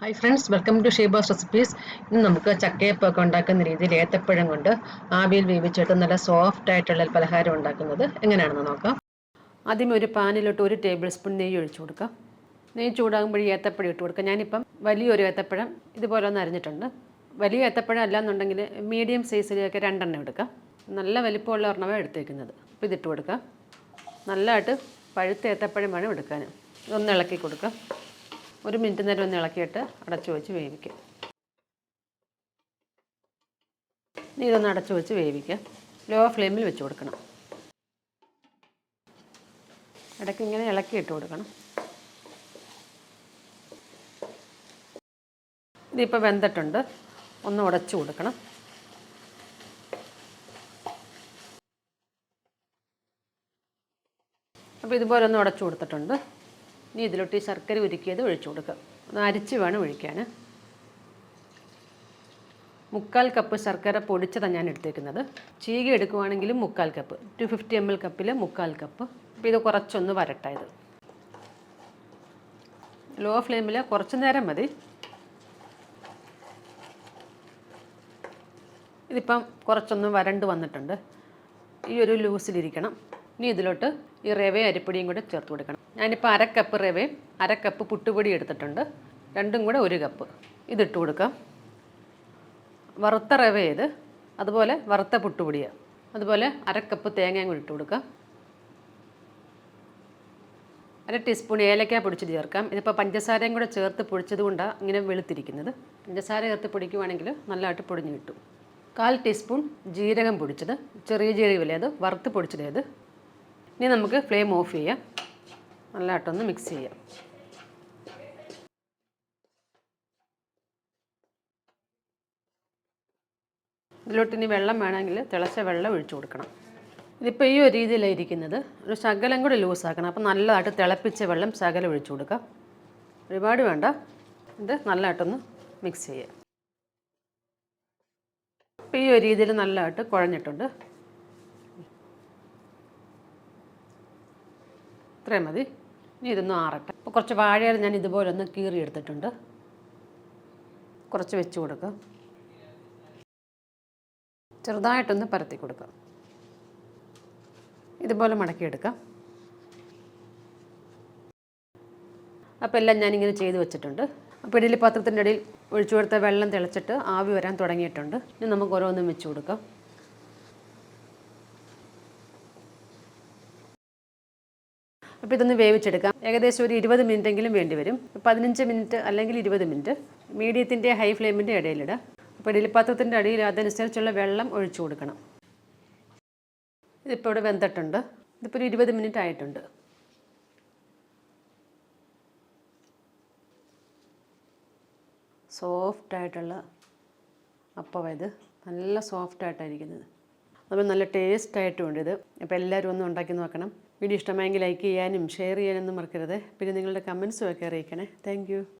Hi friends welcome to Sheeba's recipes ഇന്ന് നമുക്ക് ചക്കയപ്പൊക്കെ ഉണ്ടാക്കുന്ന രീതിയിൽ ഏത്തപ്പഴം കൊണ്ട് ആവിയിൽ വേവിച്ചിട്ട് നല്ല സോഫ്റ്റ് ആയിട്ടുള്ള പലഹാരം ഉണ്ടാക്കുന്നത് എങ്ങനെയാണെന്ന് നോക്കാം. ആദ്യം ഒരു പാനിലോട്ട് ഒരു ടേബിൾ സ്പൂൺ നെയ്യ് ഒഴിച്ചു കൊടുക്കാം നെയ്യ് ചൂടാകുമ്പോൾ ഈ ഏത്തപ്പഴം ഇട്ട് കൊടുക്കാം ഞാനിപ്പം വലിയൊരു ഏത്തപ്പഴം ഇതുപോലെ ഒന്ന് അരിഞ്ഞിട്ടുണ്ട്. വലിയ ഏത്തപ്പഴം അല്ല എന്നുണ്ടെങ്കിൽ മീഡിയം സൈസിലേക്ക് രണ്ടെണ്ണം എടുക്കാം നല്ല വലിപ്പമുള്ള ഒരെണ്ണമാണ് എടുത്തേക്കുന്നത്. അപ്പോൾ ഇതിട്ട് കൊടുക്കാം നല്ലതായിട്ട് പഴുത്ത ഏത്തപ്പഴം വേണം എടുക്കാൻ. ഇതൊന്ന് ഇളക്കി കൊടുക്കാം ഒരു മിനിറ്റ് നേരം ഒന്ന് ഇളക്കിയിട്ട് അടച്ചു വെച്ച് വേവിക്കുക ഇനി ഇതൊന്ന് അടച്ചു വെച്ച് വേവിക്കുക. ലോ ഫ്ലെയിമിൽ വെച്ച് കൊടുക്കണം. ഇടയ്ക്ക് ഇങ്ങനെ ഇളക്കി ഇട്ട് കൊടുക്കണം. ഇതിപ്പോൾ വെന്തിട്ടുണ്ട്. ഒന്ന് ഉടച്ചു കൊടുക്കണം. അപ്പോൾ ഇതുപോലെ ഒന്ന് ഉടച്ചു കൊടുത്തിട്ടുണ്ട്. ഇനി ഇതിലോട്ട് ഈ ശർക്കര ഉരുക്കിയത് ഒഴിച്ചു കൊടുക്കുക. ഒന്ന് അരിച്ച് വേണം ഒഴിക്കാൻ മുക്കാൽ കപ്പ് ശർക്കര പൊടിച്ചതാണ് ഞാൻ എടുത്തേക്കുന്നത്. ചീക എടുക്കുവാണെങ്കിലും മുക്കാൽ cup. Two fifty M L കപ്പിൽ മുക്കാൽ കപ്പ്. അപ്പോൾ ഇത് കുറച്ചൊന്ന് വരട്ടായത് ലോ ഫ്ലെയിമിൽ കുറച്ച് നേരം മതി. ഇതിപ്പം കുറച്ചൊന്ന് വരണ്ട് വന്നിട്ടുണ്ട്. ഈ ഒരു ലൂസിലിരിക്കണം. ഇനി ഇതിലോട്ട് ഈ റവയും അരിപ്പൊടിയും കൂടെ ചേർത്ത് കൊടുക്കണം. ഞാനിപ്പോൾ അര കപ്പ് റവയും അര കപ്പ് പുട്ടുപൊടി എടുത്തിട്ടുണ്ട്. രണ്ടും കൂടെ ഒരു കപ്പ് ഇതിട്ട് കൊടുക്കാം. വറുത്ത റവ ഇത് അതുപോലെ വറുത്ത പുട്ടുപൊടിയാണ് അതുപോലെ അര കപ്പ് തേങ്ങയും കൂടി ഇട്ട് കൊടുക്കാം. അര ടീസ്പൂൺ ഏലക്ക പൊടിച്ച് ചേർക്കാം. ഇതിപ്പോൾ പഞ്ചസാരയും കൂടെ ചേർത്ത് പൊടിച്ചത് കൊണ്ടാണ് ഇങ്ങനെ വെളുത്തിരിക്കുന്നത്. പഞ്ചസാര ചേർത്ത് പൊടിക്കുവാണെങ്കിൽ നല്ലതായിട്ട് പൊടിഞ്ഞ് കിട്ടും. കാൽ ടീസ്പൂൺ ജീരകം പൊടിച്ചത്. ചെറിയ ജീരകമില്ലേ അത്? വറുത്ത് പൊടിച്ചത് ഇനി നമുക്ക് ഫ്ലെയിം ഓഫ് ചെയ്യാം. നല്ലതായിട്ടൊന്ന് മിക്സ് ചെയ്യാം. ഇതിലോട്ട് ഇനി വെള്ളം വേണമെങ്കിൽ തിളച്ച വെള്ളം ഒഴിച്ചു കൊടുക്കണം. ഇതിപ്പോൾ ഈ ഒരു രീതിയിലാണ് ഇരിക്കുന്നത്. ഒരു ശകലം കൂടി ലൂസാക്കണം അപ്പോൾ നല്ലതായിട്ട് തിളപ്പിച്ച വെള്ളം ശകലം ഒഴിച്ചു കൊടുക്കാം. ഒരുപാട് വേണ്ട. ഇത് നല്ലതായിട്ടൊന്ന് മിക്സ് ചെയ്യാം. ഇപ്പോൾ ഈ ഒരു രീതിയിൽ നല്ലതായിട്ട് കുഴഞ്ഞിട്ടുണ്ട്. ഇത്രയും മതി. ഇനി ഇതൊന്ന് ആറട്ടെ. അപ്പോൾ കുറച്ച് വാഴയിൽ ഞാൻ ഇതുപോലെ ഒന്ന് കീറി എടുത്തിട്ടുണ്ട് കുറച്ച് വെച്ച് കൊടുക്കുക ചെറുതായിട്ടൊന്ന് പരത്തി കൊടുക്കുക ഇതുപോലെ മടക്കിയെടുക്കാം. അപ്പോൾ എല്ലാം ഞാനിങ്ങനെ ചെയ്ത് വെച്ചിട്ടുണ്ട്. അപ്പോൾ ഇഡലി പാത്രത്തിന്റെ ഇടയിൽ ഒഴിച്ചു കൊടുത്ത വെള്ളം തിളച്ചിട്ട് ആവി വരാൻ തുടങ്ങിയിട്ടുണ്ട്. ഇനി നമുക്ക് ഓരോന്നും വെച്ച് കൊടുക്കാം. അപ്പോൾ ഇതൊന്ന് വേവിച്ചെടുക്കാം. ഏകദേശം ഒരു ഇരുപത് മിനിറ്റെങ്കിലും വേണ്ടി വരും പതിനഞ്ച് മിനിറ്റ് അല്ലെങ്കിൽ ഇരുപത് മിനിറ്റ്. മീഡിയത്തിന്റെ ഹൈ ഫ്ലെയിമിന്റെ ഇടയിലിടാം അപ്പോൾ ഇഡലിപ്പാത്രത്തിന്റെ അടിയിൽ അതനുസരിച്ചുള്ള വെള്ളം ഒഴിച്ചു കൊടുക്കണം. ഇതിപ്പോൾ ഇവിടെ വെന്തിട്ടുണ്ട്. ഇതിപ്പോൾ ഒരു ഇരുപത് മിനിറ്റ് ആയിട്ടുണ്ട്. സോഫ്റ്റായിട്ടുള്ള അപ്പം ഇത്. നല്ല സോഫ്റ്റ് ആയിട്ടായിരിക്കുന്നത് അതുപോലെ നല്ല ടേസ്റ്റ് ആയിട്ടുമുണ്ട് ഇത്. അപ്പോൾ എല്ലാവരും ഒന്ന് ഉണ്ടാക്കി നോക്കണം. വീഡിയോ ഇഷ്ടമായെങ്കിൽ ലൈക്ക് ചെയ്യാനും ഷെയർ ചെയ്യാനൊന്നും മറക്കരുത്. പിന്നെ നിങ്ങളുടെ കമൻസും ഒക്കെ അറിയിക്കണേ. താങ്ക്